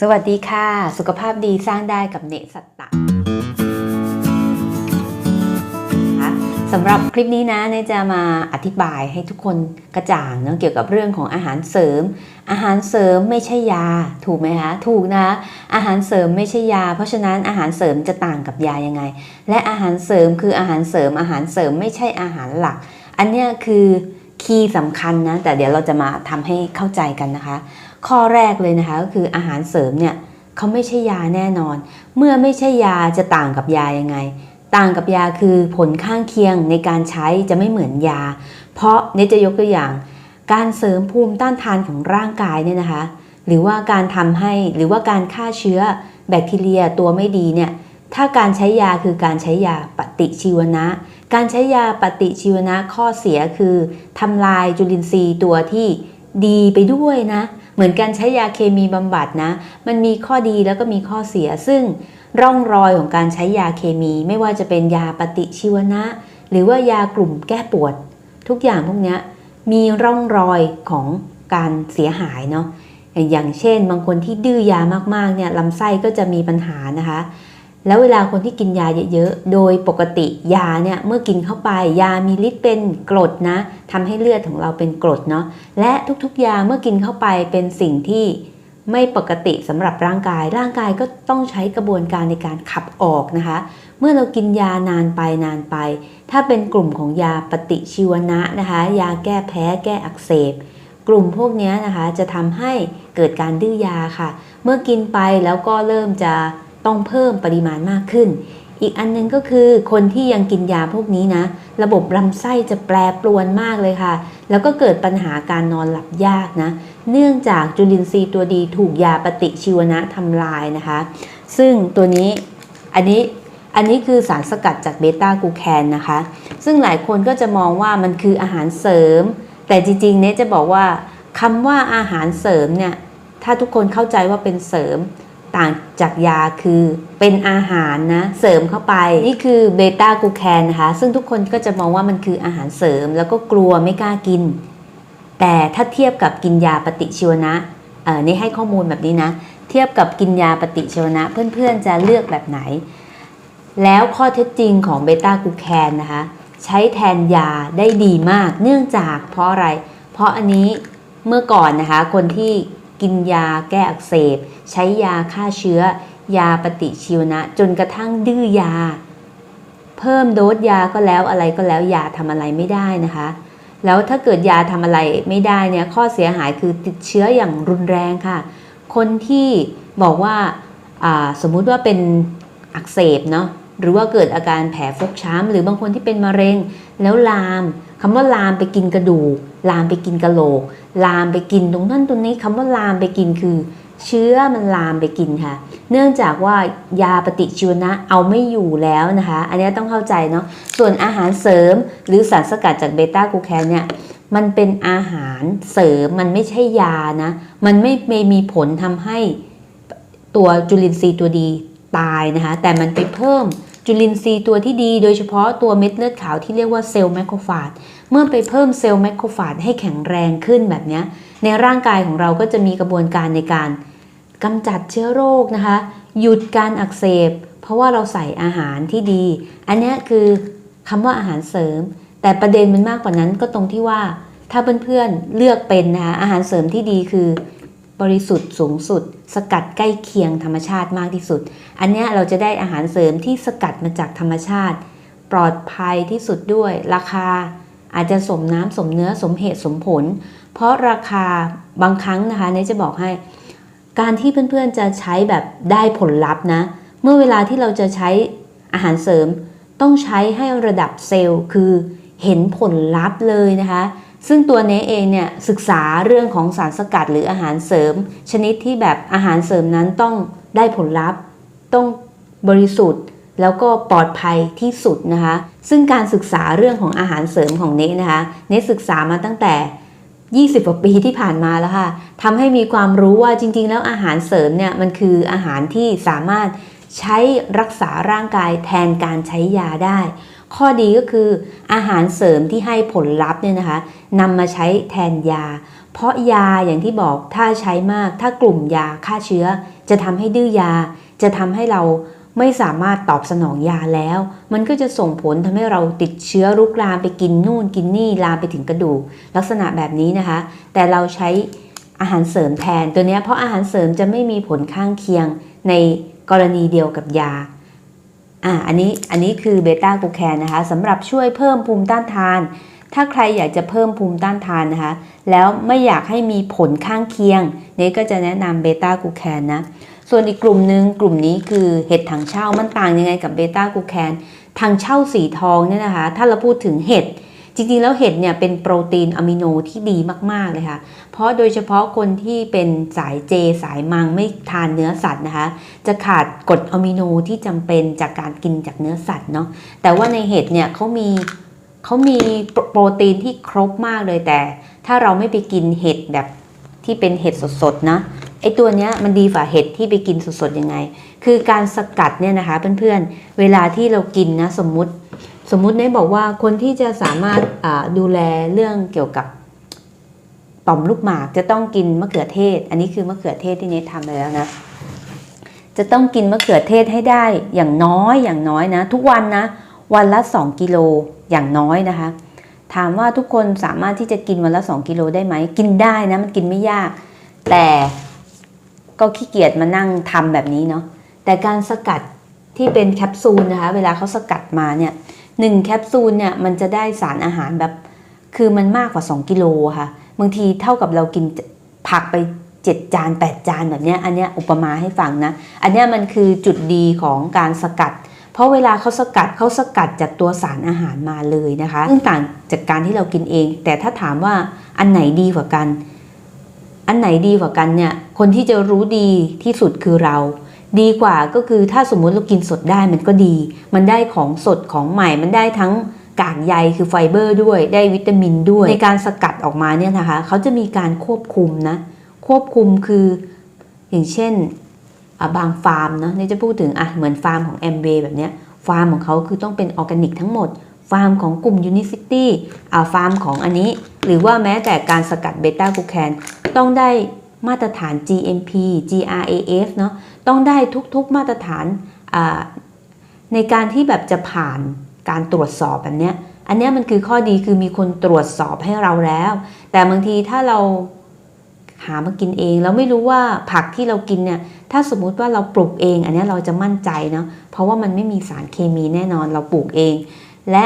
สวัสดีค่ะ สุขภาพดีสร้างได้กับเนสัตตะสำหรับคลิปนี้นะเนจะมาอธิบายให้ทุกคนกระจ่างเนาะเกี่ยวกับเรื่องของอาหารเสริม อาหารเสริมไม่ใช่ยา ถูกไหมคะถูกนะอาหารเสริมไม่ใช่ยา เพราะฉะนั้นอาหารเสริมจะต่างกับยายังไง และอาหารเสริมคืออาหารเสริม อาหารเสริมไม่ใช่อาหารหลัก อันนี้คือคีย์สำคัญนะแต่เดี๋ยวเราจะมาทำให้เข้าใจกันนะคะ ข้อแรกเลยนะคะก็คืออาหารเสริมเนี่ยเขาไม่ใช่ยาแน่นอน เมื่อไม่ใช่ยาจะต่างกับยายังไง ต่างกับยาคือผลข้างเคียงในการใช้จะไม่เหมือนยา เพราะเนจะยกตัวอย่าง การเสริมภูมิต้านทานของร่างกายเนี่ยนะคะ หรือว่าการทำให้หรือว่าการฆ่าเชื้อแบคทีเรียตัวไม่ดีเนี่ยถ้าการใช้ยาคือการใช้ยาปฏิชีวนะ การใช้ยาปฏิชีวนะข้อเสียคือทำลายจุลินทรีย์ตัวที่ดีไปด้วยนะ เหมือนการใช้ยาเคมีบำบัดนะ มันมีข้อดีแล้วก็มีข้อเสีย ซึ่งร่องรอยของการใช้ยาเคมี ไม่ว่าจะเป็นยาปฏิชีวนะ หรือว่ายากลุ่มแก้ปวด ทุกอย่างพวกนี้มีร่องรอยของการเสียหายเนาะอย่างเช่น บางคนที่ดื้อยามากๆเนี่ยลำไส้ก็จะมีปัญหานะคะ แล้วเวลาคนที่กินยาเยอะๆ โดยปกติยาเนี่ยเมื่อกินเข้าไปยามีฤทธิ์เป็นกรดนะทำให้เลือดของเราเป็นกรดเนาะและทุกๆ ยาเมื่อกินเข้าไปเป็นสิ่งที่ไม่ปกติสำหรับร่างกาย ร่างกายก็ต้องใช้กระบวนการในการขับออกนะคะ เมื่อเรากินยานานไปนานไป ถ้าเป็นกลุ่มของยาปฏิชีวนะนะคะ ยาแก้แพ้แก้อักเสบ กลุ่มพวกนี้นะคะจะทำให้เกิดการดื้อยาค่ะ เมื่อกินไปแล้วก็เริ่มจะ ต้องเพิ่มปริมาณมากขึ้น อีกอันนึงก็คือคนที่ยังกินยาพวกนี้นะ ระบบลำไส้จะแปรปรวนมากเลยค่ะ แล้วก็เกิดปัญหาการนอนหลับยากนะ เนื่องจากจุลินทรีย์ตัวดีถูกยาปฏิชีวนะทำลายนะคะ ซึ่งตัวนี้อันนี้อันนี้คือสารสกัดจากเบต้ากูแคนนะคะ ซึ่งหลายคนก็จะมองว่ามันคืออาหารเสริม แต่จริงๆเนี่ยจะบอกว่าคำว่าอาหารเสริมเนี่ย ถ้าทุกคนเข้าใจว่าเป็นเสริม ต่างจากยาคือเป็นอาหารนะเสริมเข้าไป นี่คือเบต้ากูแคนนะคะ ซึ่งทุกคนก็จะมองว่ามันคืออาหารเสริม แล้วก็กลัวไม่กล้ากิน แต่ถ้าเทียบกับกินยาปฏิชีวนะเออนี่ให้ข้อมูลแบบนี้นะ เทียบกับกินยาปฏิชีวนะ เพื่อนๆจะเลือกแบบไหน แล้วข้อเท็จจริงของเบต้ากูแคนนะคะ ใช้แทนยาได้ดีมาก เนื่องจากเพราะอะไร เพราะอันนี้เมื่อก่อนนะคะคนที่ กินยาแก้อักเสบ ใช้ยาฆ่าเชื้อ ยาปฏิชีวนะ จนกระทั่งดื้อยา เพิ่มโดสยาก็แล้วอะไรก็แล้วยาทำอะไรไม่ได้นะคะ แล้วถ้าเกิดยาทำอะไรไม่ได้เนี่ยข้อเสียหายคือติดเชื้ออย่างรุนแรงค่ะ คนที่บอกว่าสมมุติว่าเป็นอักเสบเนาะหรือว่าเกิดอาการแผลฟกช้ำหรือบางคนที่เป็นมะเร็งแล้วลาม คำว่าลามไปกินกระดูก ลามไปกินกระโหลก ลามไปกินตรงนั้นตรงนี้คำว่าลามไปกินคือ เชื้อมันลามไปกินค่ะ เนื่องจากว่ายาปฏิชีวนะเอาไม่อยู่แล้วนะคะ อันนี้ต้องเข้าใจเนาะส่วนอาหารเสริมหรือสารสกัดจากเบต้ากลูแคนเนี่ยมันเป็นอาหารเสริมมันไม่ใช่ยานะ มันไม่ไม่มีผลทำให้ตัวจุลินทรีย์ตัวดีตายนะคะ แต่มันไปเพิ่ม จุลินทรีย์ตัวที่ดีโดยเฉพาะตัวเม็ดเลือดขาวที่เรียกว่าเซลล์แมคโครฟาจเมื่อไปเพิ่มเซลล์แมคโครฟาจให้แข็งแรงขึ้นแบบนี้ในร่างกายของเราก็จะมีกระบวนการในการกำจัดเชื้อโรคนะคะ หยุดการอักเสบ เพราะว่าเราใส่อาหารที่ดี อันนี้คือคำว่าอาหารเสริม แต่ประเด็นมันมากกว่านั้นก็ตรงที่ว่าถ้าเพื่อนๆเลือกเป็นนะคะอาหารเสริมที่ดีคือ บริสุทธิ์สูงสุด สกัดใกล้เคียงธรรมชาติมากที่สุด อันนี้เราจะได้อาหารเสริมที่สกัดมาจากธรรมชาติ ปลอดภัยที่สุดด้วย ราคาอาจจะสมน้ำสมเนื้อสมเหตุสมผล เพราะราคาบางครั้งนะคะเนี่ยจะบอกให้ การที่เพื่อนๆจะใช้แบบได้ผลลัพธ์นะ เมื่อเวลาที่เราจะใช้อาหารเสริม ต้องใช้ให้ระดับเซลล์คือเห็นผลลัพธ์เลยนะคะ ซึ่งตัวเนเองเนี่ยศึกษาเรื่องของสารสกัดหรืออาหารเสริม ชนิดที่แบบอาหารเสริมนั้นต้องได้ผลลัพธ์ ต้องบริสุทธิ์ แล้วก็ปลอดภัยที่สุดนะคะ ซึ่งการศึกษาเรื่องของอาหารเสริมของเนนะคะเนศึกษามาตั้งแต่ 20กว่าปีที่ผ่านมาแล้วค่ะทำให้มีความรู้ว่าจริง ๆ แล้วอาหารเสริมเนี่ยมันคืออาหารที่สามารถใช้รักษาร่างกายแทนการใช้ยาได้ ข้อดีก็คืออาหารเสริมที่ให้ผลลัพธ์เนี่ยนะคะนำมาใช้แทนยา เพราะยาอย่างที่บอกถ้าใช้มาก ถ้ากลุ่มยาฆ่าเชื้อ จะทำให้ดื้อยา จะทำให้เราไม่สามารถตอบสนองยาแล้ว มันก็จะส่งผลทำให้เราติดเชื้อรุกรามไปกินนู่นกินนี่ลามไปถึงกระดูกลักษณะแบบนี้นะคะ แต่เราใช้อาหารเสริมแทนตัวเนี้ยเพราะอาหารเสริมจะไม่มีผลข้างเคียงในกรณีเดียวกับยา อ่าอันนี้อันนี้คือเบต้ากูแคนนะคะสำหรับช่วยเพิ่มภูมิต้านทาน ถ้าใครอยากจะเพิ่มภูมิต้านทานนะคะ แล้วไม่อยากให้มีผลข้างเคียงเนี่ก็จะแนะนำเบต้ากูแคนนะส่วนอีกกลุ่มหนึ่งกลุ่มนี้คือเห็ดถังเช่ามันต่างยังไงกับเบต้ากูแคนถังเช่าสีทองเนี่ยนะคะ ถ้าเราพูดถึงเห็ด จริงๆ แล้วเห็ดเนี่ยเป็นโปรตีนอะมิโนที่ดีมากๆเลยค่ะ เพราะโดยเฉพาะคนที่เป็นสายเจสายมังไม่ทานเนื้อสัตว์นะคะ จะขาดกรดอะมิโนที่จำเป็นจากการกินจากเนื้อสัตว์เนาะแต่ว่าในเห็ดเนี่ยเขามีเขามีโปรตีนที่ครบมากเลยแต่ ถ้าเราไม่ไปกินเห็ดแบบที่เป็นเห็ดสดๆนะไอตัวเนี้ยมันดีกว่าเห็ดที่ไปกินสดๆยังไง คือการสกัดเนี่ยนะคะเพื่อนๆเวลาที่เรากินนะสมมุติ สมมุติเนยบอกว่าคนที่จะสามารถดูแลเรื่องเกี่ยวกับต่อมลูกหมากจะต้องกินมะเขือเทศ อันนี้คือมะเขือเทศที่เนยทำไปแล้วนะ จะต้องกินมะเขือเทศให้ได้อย่างน้อยอย่างน้อยนะ ทุกวันนะ วันละ 2 กิโลอย่างน้อยนะคะ ถามว่าทุกคนสามารถที่จะกินวันละ 2 กิโลได้ไหม กินได้นะมันกินไม่ยาก แต่ก็ขี้เกียจมานั่งทำแบบนี้เนาะแต่การสกัดที่เป็นแคปซูลนะคะ เวลาเขาสกัดมาเนี่ย หนึ่งแคปซูลเนี่ยมันจะได้สารอาหารแบบ คือมันมากกว่า 2 กิโลค่ะ บางทีเท่ากับเรากินผักไป 7 จาน 8 จานแบบเนี้ยอันเนี้ยอุปมาให้ฟังนะ อันเนี้ยมันคือจุดดีของการสกัด เพราะเวลาเขาสกัดเขาสกัดจากตัวสารอาหารมาเลยนะคะซึ่งต่างจากการที่เรากินเอง แต่ถ้าถามว่าอันไหนดีกว่ากัน อันไหนดีกว่ากันเนี่ยคนที่จะรู้ดีที่สุดคือเรา ดีกว่าก็คือถ้าสมมุติเรากินสดได้มันก็ดี มันได้ของสดของใหม่มันได้ทั้งกากใยคือไฟเบอร์ด้วยได้วิตามินด้วย ในการสกัดออกมาเนี่ยนะคะเขาจะมีการควบคุมนะควบคุมคืออย่างเช่นบางฟาร์มเนาะนี่จะพูดถึงอะเหมือนฟาร์มของแอมเบแบบเนี้ยฟาร์มของเขาคือต้องเป็นออร์แกนิกทั้งหมด ฟาร์มของกลุ่ม Unicity อ่าฟาร์มของอันนี้ หรือว่าแม้แต่การสกัดเบต้ากูแคนต้องได้ มาตรฐาน GMP GRAS เนาะต้องได้ทุกๆมาตรฐานในการที่แบบจะผ่านการตรวจสอบแบบเนี้ยอันนี้มันคือข้อดีคือมีคนตรวจสอบให้เราแล้ว แต่บางทีถ้าเราหามากินเองเราไม่รู้ว่าผักที่เรากินเนี่ยถ้าสมมุติว่าเราปลูกเอง อันนี้เราจะมั่นใจเนาะเพราะว่ามันไม่มีสารเคมีแน่นอนเราปลูกเอง และ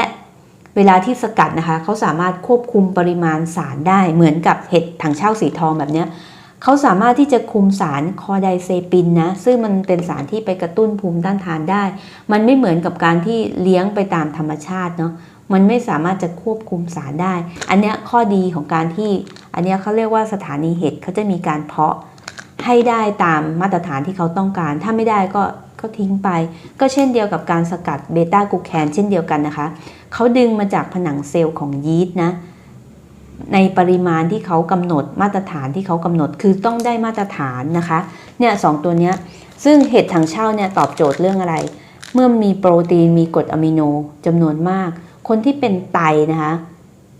เวลาที่สกัดนะคะเขาสามารถควบคุมปริมาณสารได้เหมือนกับเห็ดถังเช่าสีทองแบบเนี้ย เขาสามารถที่จะคุมสารคอไดเซปินนะ ซึ่งมันเป็นสารที่ไปกระตุ้นภูมิต้านทานได้ มันไม่เหมือนกับการที่เลี้ยงไปตามธรรมชาติเนาะมันไม่สามารถจะควบคุมสารได้ อันนี้ข้อดีของการที่ อันนี้เขาเรียกว่าสถานีเห็ดเขาจะมีการเพาะให้ได้ตามมาตรฐานที่เขาต้องการ ถ้าไม่ได้ก็ก็ทิ้งไป ก็เช่นเดียวกับการสกัดเบต้ากูแคนเช่นเดียวกันนะคะ เขาดึงมาจากผนังเซลล์ของยีสต์นะ ในปริมาณที่เขากำหนดมาตรฐานที่เขากำหนดคือต้องได้มาตรฐานนะคะเนี่ยสองตัวเนี้ยซึ่งเห็ดถังเช่าเนี่ยตอบโจทย์เรื่องอะไร เมื่อมีโปรตีนมีกรดอะมิโนจำนวนมาก คนที่เป็นไตนะคะ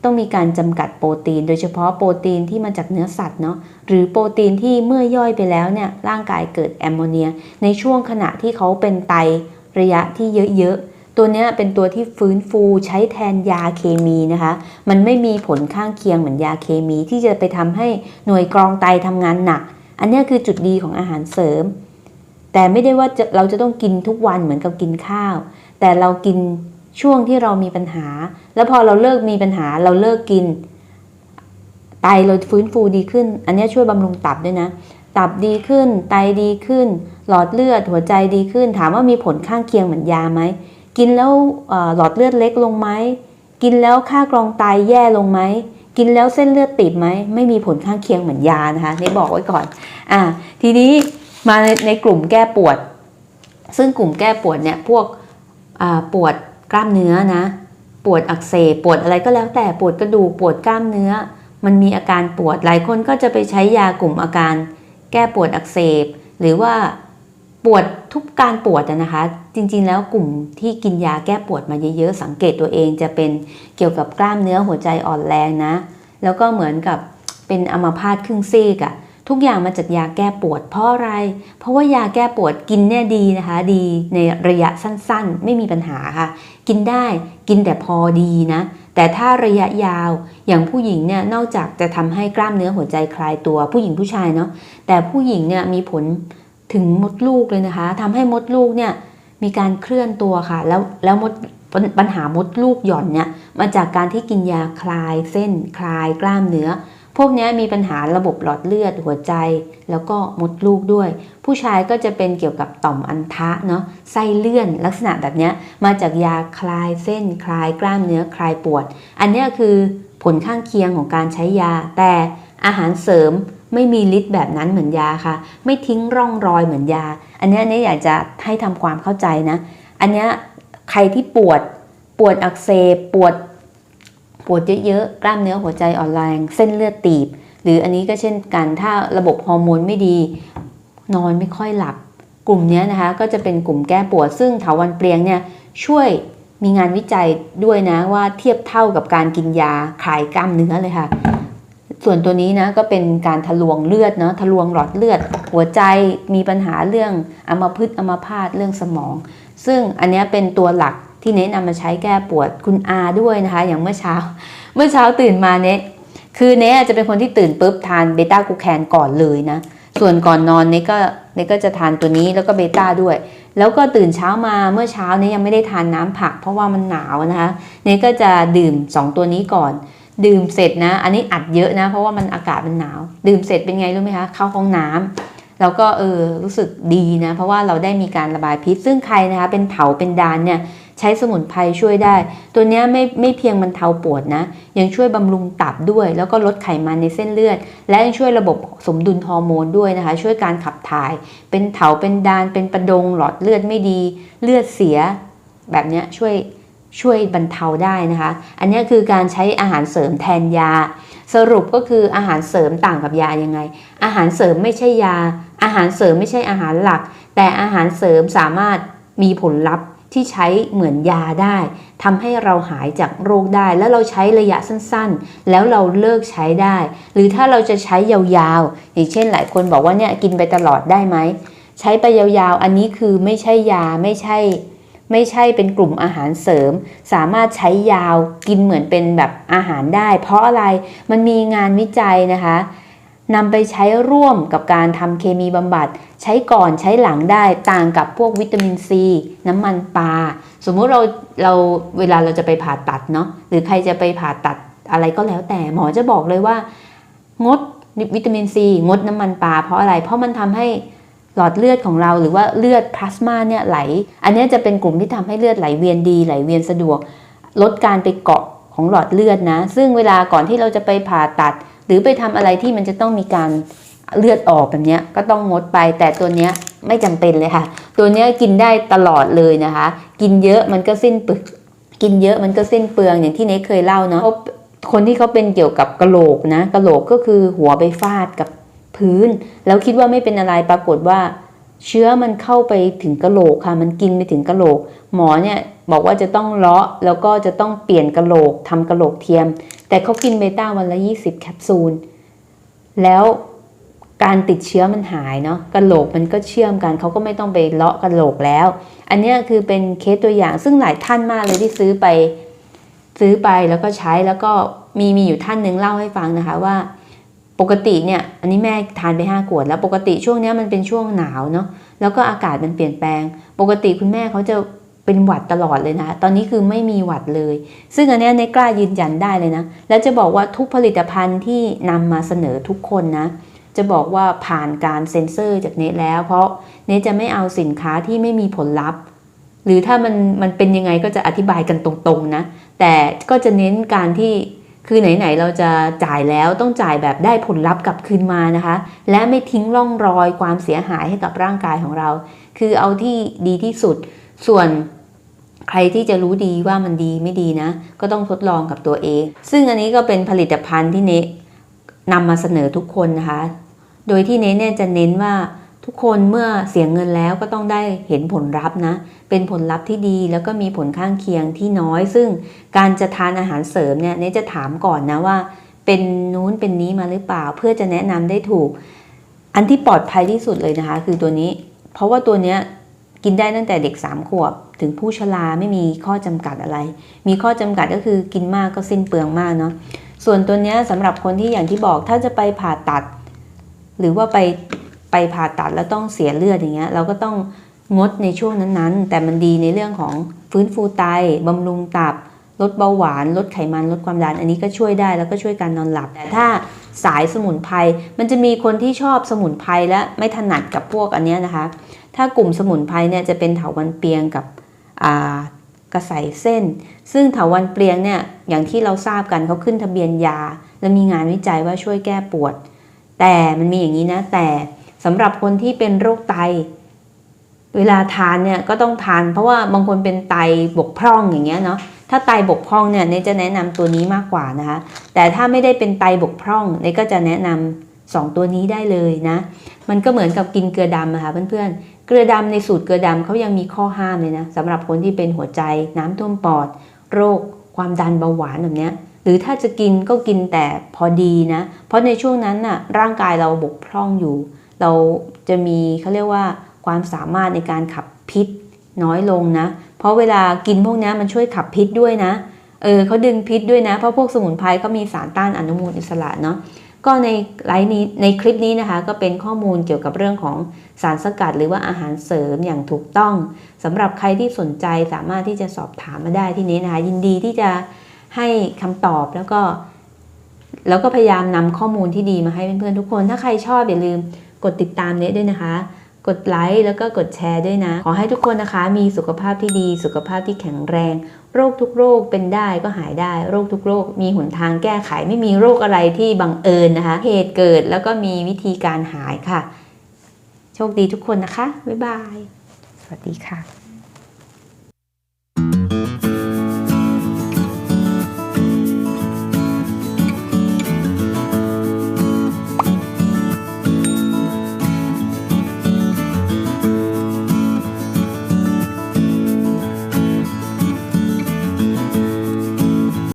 ต้องมีการจำกัดโปรตีน โดยเฉพาะโปรตีนที่มาจากเนื้อสัตว์เนาะหรือโปรตีนที่เมื่อย่อยไปแล้วเนี่ยร่างกายเกิดแอมโมเนีย ในช่วงขณะที่เขาเป็นไตระยะที่เยอะๆ ตัวนี้เป็นตัวที่ฟื้นฟูใช้แทนยาเคมีนะคะ มันไม่มีผลข้างเคียงเหมือนยาเคมี ที่จะไปทำให้หน่วยกรองไตทำงานหนัก อันนี้คือจุดดีของอาหารเสริม แต่ไม่ได้ว่าเราจะต้องกินทุกวันเหมือนกับกินข้าว แต่เรากินช่วงที่เรามีปัญหา แล้วพอเราเลิกมีปัญหาเราเลิกกิน ไตเราฟื้นฟูดีขึ้น อันนี้ช่วยบำรุงตับด้วยนะ ตับดีขึ้น ไตดีขึ้น หลอดเลือดหัวใจดีขึ้น ถามว่ามีผลข้างเคียงเหมือนยาไหม กินแล้วหลอดเลือดเล็กลงไหม กินแล้วค่ากรองไตแย่ลงไหม กินแล้วเส้นเลือดติดไหม ไม่มีผลข้างเคียงเหมือนยานะคะนี่บอกไว้ก่อน อ่า ทีนี้มาในในกลุ่มแก้ปวด ซึ่งกลุ่มแก้ปวดเนี่ยพวกปวดกล้ามเนื้อนะ ปวดอักเสบ ปวดอะไรก็แล้วแต่ปวดกระดูก ปวดกล้ามเนื้อ มันมีอาการปวด หลายคนก็จะไปใช้ยากลุ่มอาการ แก้ปวดอักเสบ หรือว่า ปวดทุกการปวดนะคะ จริงๆ แล้วกลุ่มที่กินยาแก้ปวดมาเยอะๆ สังเกตตัวเองจะเป็นเกี่ยวกับกล้ามเนื้อหัวใจอ่อนแรงนะ แล้วก็เหมือนกับเป็นอัมพาตครึ่งซีกอะทุกอย่างมาจากยาแก้ปวด เพราะอะไร เพราะว่ายาแก้ปวดกินเนี่ยดีนะคะ ดีในระยะสั้นๆ ไม่มีปัญหาค่ะ กินได้กินแต่พอดีนะ แต่ถ้าระยะยาวอย่างผู้หญิงเนี่ยนอกจากจะทำให้กล้ามเนื้อหัวใจคลายตัวผู้หญิงผู้ชายเนาะแต่ผู้หญิงเนี่ยมีผล ถึงมดลูกเลยนะคะทำให้มดลูกเนี่ยมีการเคลื่อนตัวค่ะ แล้วแล้วมดปัญหามดลูกหย่อนเนี่ยมาจากการที่กินยาคลายเส้นคลายกล้ามเนื้อ พวกนี้มีปัญหาระบบหลอดเลือดหัวใจ แล้วก็มดลูกด้วย ผู้ชายก็จะเป็นเกี่ยวกับต่อมอันทะเนาะไส้เลื่อนลักษณะแบบนี้มาจากยาคลายเส้น คลายกล้ามเนื้อคลายปวด อันนี้คือผลข้างเคียงของการใช้ยา แต่อาหารเสริม ไม่มีฤทธิ์แบบนั้นเหมือนยาค่ะ ไม่ทิ้งร่องรอยเหมือนยา อันนี้เนี่ยอยากจะให้ทำความเข้าใจนะ อันนี้ใครที่ปวดปวดอักเสบปวดปวดเยอะๆกล้ามเนื้อหัวใจอ่อนแรง เส้นเลือดตีบ หรืออันนี้ก็เช่นกันถ้าระบบฮอร์โมนไม่ดี นอนไม่ค่อยหลับ กลุ่มนี้นะคะก็จะเป็นกลุ่มแก้ปวด ซึ่งเถาวันเปลียงเนี่ยช่วยมีงานวิจัยด้วยนะว่าเทียบเท่ากับการกินยาคลายกล้ามเนื้อเลยค่ะ ส่วนตัวนี้นะก็เป็นการทะลวงเลือดเนาะทะลวงหลอดเลือด หัวใจมีปัญหาเรื่องอัมพฤกษ์อัมพาตเรื่องสมอง ซึ่งอันนี้เป็นตัวหลักที่เน้นนำมาใช้แก้ปวดคุณอาด้วยนะคะ อย่างเมื่อเช้า เมื่อเช้าตื่นมาเนะคือเนะจะเป็นคนที่ตื่นปุ๊บทานเบต้ากูแคนก่อนเลยนะ ส่วนก่อนนอนเนะก็เนะก็จะทานตัวนี้แล้วก็เบต้าด้วย แล้วก็ตื่นเช้ามาเมื่อเช้าเนะยังไม่ได้ทานน้ำผัก เพราะว่ามันหนาวนะคะ เนะก็จะดื่ม 2 ตัวนี้ก่อน ดื่มเสร็จนะ อันนี้อัดเยอะนะ เพราะว่ามันอากาศมันหนาว ดื่มเสร็จเป็นไงรู้ไหมคะเข้าห้องน้ำแล้วก็เออรู้สึกดีนะ เพราะว่าเราได้มีการระบายพิษ ซึ่งใครนะคะเป็นเถาเป็นดานเนี่ยใช้สมุนไพรช่วยได้ ตัวนี้ไม่ไม่เพียงบรรเทาปวดนะ ยังช่วยบำรุงตับด้วย แล้วก็ลดไขมันในเส้นเลือด และยังช่วยระบบสมดุลฮอร์โมนด้วยนะคะ ช่วยการขับถ่าย เป็นเถาเป็นดาน เป็นประดงหลอดเลือดไม่ดี เลือดเสีย แบบนี้ช่วย ช่วยบรรเทาได้นะคะ อันนี้คือการใช้อาหารเสริมแทนยา สรุปก็คืออาหารเสริมต่างกับยายังไง อาหารเสริมไม่ใช่ยา อาหารเสริมไม่ใช่อาหารหลัก แต่อาหารเสริมสามารถมีผลลัพธ์ที่ใช้เหมือนยาได้ทำให้เราหายจากโรคได้ แล้วเราใช้ระยะสั้นๆ แล้วเราเลิกใช้ได้ หรือถ้าเราจะใช้ยาวๆ อย่างเช่นหลายคนบอกว่าเนี่ยกินไปตลอดได้ไหม ใช้ไปยาวๆ อันนี้คือไม่ใช่ยาไม่ใช่ ไม่ใช่เป็นกลุ่มอาหารเสริม สามารถใช้ยาวกินเหมือนเป็นแบบอาหารได้ เพราะอะไรมันมีงานวิจัยนะคะนำไปใช้ร่วมกับการทำเคมีบำบัด ใช้ก่อนใช้หลังได้ต่างกับพวกวิตามินซี น้ำมันปลาสมมุติเราเราเวลาเราจะไปผ่าตัดเนาะหรือใครจะไปผ่าตัดอะไรก็แล้วแต่หมอจะบอกเลยว่างดวิตามินซีงดน้ำมันปลาเพราะอะไร เพราะมันทำให้ห ลอดเลือดของเราหรือว่าเลือดพลาสมาเนี่ยไหล อันนี้จะเป็นกลุ่มที่ทำให้เลือดไหลเวียนดีไหลเวียนสะดวก ลดการไปเกาะของหลอดเลือดนะ ซึ่งเวลาก่อนที่เราจะไปผ่าตัด หรือไปทำอะไรที่มันจะต้องมีการเลือดออกแบบนี้ก็ต้องงดไป แต่ตัวเนี้ยไม่จำเป็นเลยค่ะ ตัวเนี้ยกินได้ตลอดเลยนะคะ กินเยอะมันก็สิ้นปลืองกินเยอะมันก็สิ้นเปลืองอย่างที่เนทเคยเล่าเนาะคนที่เขาเป็นเกี่ยวกับกระโหลกนะกระโหลกก็คือหัวไปฟาดกับ พื้น แล้วคิดว่าไม่เป็นอะไรปรากฏว่าเชื้อมันเข้าไปถึงกระโหลกค่ะ มันกินไปถึงกระโหลก หมอเนี่ยบอกว่าจะต้องเลาะแล้วก็จะต้องเปลี่ยนกระโหลกทำกระโหลกเทียม แต่เขากินเบต้าวันละ 20 แคปซูล แล้วการติดเชื้อมันหายเนาะกระโหลกมันก็เชื่อมกันเขาก็ไม่ต้องไปเลาะกระโหลกแล้ว อันนี้คือเป็นเคสตัวอย่างซึ่งหลายท่านมากเลยที่ซื้อไป ซื้อไปแล้วก็ใช้แล้วก็มีมีอยู่ท่านหนึ่งเล่าให้ฟังนะคะว่า ปกติเนี่ยอันนี้แม่ทานไป5ขวดแล้วปกติช่วงนี้มันเป็นช่วงหนาวเนาะแล้วก็อากาศมันเปลี่ยนแปลง ปกติคุณแม่เขาจะเป็นหวัดตลอดเลยนะ ตอนนี้คือไม่มีหวัดเลย ซึ่งอันนี้ในกล้ายืนยันได้เลยนะ แล้วจะบอกว่าทุกผลิตภัณฑ์ที่นำมาเสนอทุกคนนะ จะบอกว่าผ่านการเซ็นเซอร์จากเนทแล้ว เพราะเนทจะไม่เอาสินค้าที่ไม่มีผลลัพธ์หรือถ้ามันมันเป็นยังไงก็จะอธิบายกันตรงๆนะ แต่ก็จะเน้นการที่ คือไหนๆเราจะจ่ายแล้วต้องจ่ายแบบได้ผลลัพธ์กลับคืนมานะคะ และไม่ทิ้งร่องรอยความเสียหายให้กับร่างกายของเรา คือเอาที่ดีที่สุด ส่วนใครที่จะรู้ดีว่ามันดีไม่ดีนะ ก็ต้องทดลองกับตัวเอง ซึ่งอันนี้ก็เป็นผลิตภัณฑ์ที่เนนำมาเสนอทุกคนนะคะ โดยที่เนเนี่ยจะเน้นว่า ทุกคนเมื่อเสียเงินแล้วก็ต้องได้เห็นผลลัพธ์นะ เป็นผลลัพธ์ที่ดีแล้วก็มีผลข้างเคียงที่น้อย ซึ่งการจะทานอาหารเสริมเนี่ยเนจะถามก่อนนะว่า เป็นนู้นเป็นนี้มาหรือเปล่า เพื่อจะแนะนำได้ถูก อันที่ปลอดภัยที่สุดเลยนะคะ คือตัวนี้ เพราะว่าตัวเนี้ยกินได้ตั้งแต่เด็ก 3 ขวบ ถึงผู้ชราไม่มีข้อจำกัดอะไร มีข้อจำกัดก็คือกินมากก็สิ้นเปลืองมากเนาะส่วนตัวเนี้ยสำหรับคนที่อย่างที่บอกถ้าจะไปผ่าตัด หรือว่าไป ไปผ่าตัดแล้วต้องเสียเลือดอย่างเงี้ยเราก็ต้องงดในช่วงนั้นๆ แต่มันดีในเรื่องของฟื้นฟูไตบำรุงตับ ลดเบาหวาน ลดไขมัน ลดความดัน อันนี้ก็ช่วยได้แล้วก็ช่วยการนอนหลับ แต่ถ้าสายสมุนไพร มันจะมีคนที่ชอบสมุนไพรและไม่ถนัดกับพวกอันนี้นะคะ ถ้ากลุ่มสมุนไพรเนี่ยจะเป็นเถาวันเปียงกับกระใสเส้น ซึ่งเถาวันเปียงเนี่ยอย่างที่เราทราบกันเขาขึ้นทะเบียนยา และมีงานวิจัยว่าช่วยแก้ปวด แต่มันมีอย่างนี้นะแต่ สำหรับคนที่เป็นโรคไต เวลาทานเนี่ยก็ต้องทาน เพราะว่าบางคนเป็นไตบกพร่องอย่างเงี้ยเนาะถ้าไตบกพร่องเนี่ยเนจะแนะนำตัวนี้มากกว่านะคะ แต่ถ้าไม่ได้เป็นไตบกพร่องเนก็จะแนะนำสองตัวนี้ได้เลยนะ มันก็เหมือนกับกินเกลือดำอะค่ะเพื่อนๆ เกลือดำในสูตรเกลือดำเขายังมีข้อห้ามเลยนะสำหรับคนที่เป็นหัวใจน้ำท่วมปอด โรค ความดันเบาหวานแบบเนี้ยหรือถ้าจะกินก็กินแต่พอดีนะ เพราะในช่วงนั้นน่ะร่างกายเราบกพร่องอยู่ เราจะมีเขาเรียกว่าความสามารถในการขับพิษน้อยลงนะ เพราะเวลากินพวกนี้มันช่วยขับพิษด้วยนะ เออเขาดึงพิษด้วยนะ เพราะพวกสมุนไพรเขามีสารต้านอนุมูลอิสระเนาะ ก็ในไลฟ์นี้ในคลิปนี้นะคะ ก็เป็นข้อมูลเกี่ยวกับเรื่องของสารสกัด หรือว่าอาหารเสริมอย่างถูกต้องสำหรับใครที่สนใจสามารถที่จะสอบถามมาได้ที่นี้นะคะ ยินดีที่จะให้คำตอบแล้วก็ แล้วก็พยายามนำข้อมูลที่ดีมาให้เพื่อนๆทุกคน ถ้าใครชอบอย่าลืม กดติดตามเนี้ด้วยนะคะ กดไลค์แล้วก็กดแชร์ด้วยนะ ขอให้ทุกคนนะคะ มีสุขภาพที่ดี สุขภาพที่แข็งแรง โรคทุกโรคเป็นได้ก็หายได้ โรคทุกโรค มีหนทางแก้ไขไม่มีโรคอะไรที่บังเอิญนะคะ เหตุเกิดแล้วก็มีวิธีการหายค่ะ โชคดีทุกคนนะคะ บ๊ายบาย สวัสดีค่ะ